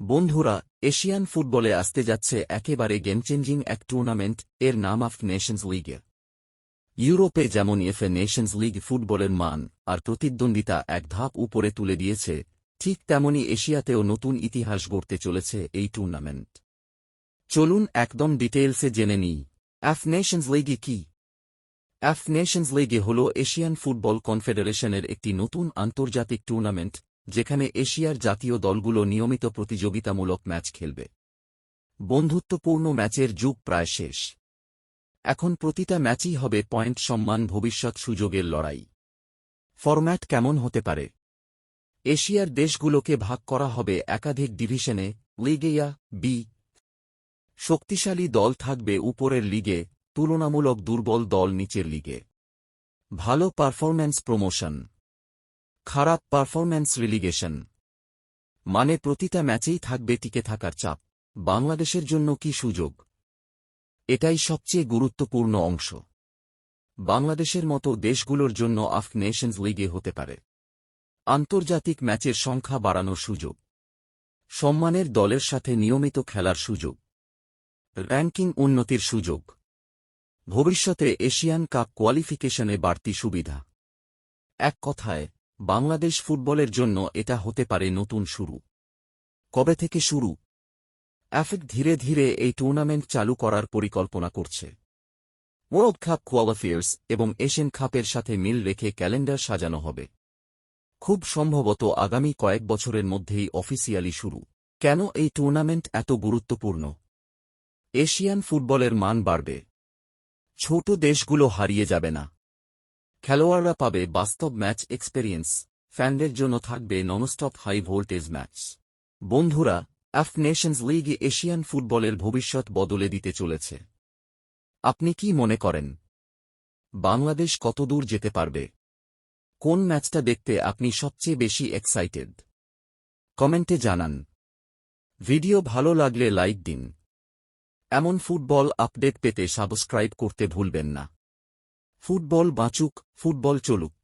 বন্ধুরা, এশিয়ান ফুটবলে আসতে যাচ্ছে একেবারে গেম চেঞ্জিং এক টুর্নামেন্ট এর নাম আফ নেশনস লিগে ইউরোপে যেমন এফএ নেশনস লিগ ফুটবলের মান আর প্রতিদ্বন্দ্বিতা এক ধাপ উপরে তুলে দিয়েছে, ঠিক তেমনি এশিয়াতেও নতুন ইতিহাস গড়তে চলেছে এই টুর্নামেন্ট চলুন একদম ডিটেইলসে জেনে নিই। অ্যাফ নেশনস লিগে কি? অ্যাফ নেশনস লিগে হল এশিয়ান ফুটবল কনফেডারেশনের একটি নতুন আন্তর্জাতিক টুর্নামেন্ট যেখানে এশিয়ার জাতীয় দলগুলো নিয়মিত প্রতিযোগিতামূলক ম্যাচ খেলবে। বন্ধুত্বপূর্ণ ম্যাচের যুগ প্রায় শেষ। এখন প্রতিটা ম্যাচই হবে পয়েন্ট সম্মান ভবিষ্যৎ সুযোগের লড়াই। ফরম্যাট কেমন হতে পারে? এশিয়ার দেশগুলোকে ভাগ করা হবে একাধিক ডিভিশনে লিগেয়া বি। শক্তিশালী দল থাকবে উপরের লিগে, তুলনামূলক দুর্বল দল নিচের লিগে। ভালো পারফরম্যান্স প্রমোশন। খারাপ পারফরম্যান্স রিলিগেশন। মানে প্রতিটা ম্যাচেই থাকবে টিকে থাকার চাপ। বাংলাদেশের জন্য কি সুযোগ? এটাই সবচেয়ে গুরুত্বপূর্ণ অংশ। বাংলাদেশের মতো দেশগুলোর জন্য আফ নেশনস লিগে হতে পারে। আন্তর্জাতিক ম্যাচের সংখ্যা বাড়ানোর সুযোগ। সম্মানের দলের সাথে নিয়মিত খেলার সুযোগ। র্যাঙ্কিং উন্নতির সুযোগ। ভবিষ্যতে এশিয়ান কাপ কোয়ালিফিকেশনে বাড়তি সুবিধা। এক কথায় বাংলাদেশ ফুটবলের জন্য এটা হতে পারে নতুন শুরু। কবে থেকে শুরু? অ্যাফিক ধীরে ধীরে এই টুর্নামেন্ট চালু করার পরিকল্পনা করছে। ওয়ার্ল্ড কাপ কোয়ালিফায়ার্স এবং এশিয়ান কাপের সাথে মিল রেখে ক্যালেন্ডার সাজানো হবে। খুব সম্ভবত আগামী কয়েক বছরের মধ্যেই অফিসিয়ালি শুরু। কেন এই টুর্নামেন্ট এত গুরুত্বপূর্ণ? এশিয়ান ফুটবলের মান বাড়বে। ছোট দেশগুলো হারিয়ে যাবে না। খেলোয়াড়রা পাবে বাস্তব ম্যাচ এক্সপেরিয়েন্স। ফ্যানদের জন্য থাকবে ননস্টপ হাই ভোল্টেজ ম্যাচ। বন্ধুরা আফ নেশনস লিগ এশিয়ান ফুটবলের ভবিষ্যৎ বদলে দিতে চলেছে। আপনি কি মনে করেন? বাংলাদেশ কতদূর যেতে পারবে? কোন ম্যাচটা দেখতে আপনি সবচেয়ে বেশি এক্সাইটেড? কমেন্টে জানান। ভিডিও ভালো লাগলে লাইক দিন। এমন ফুটবল আপডেট পেতে সাবস্ক্রাইব করতে ভুলবেন না। ফুটবল বাঁচুক ফুটবল চলুক।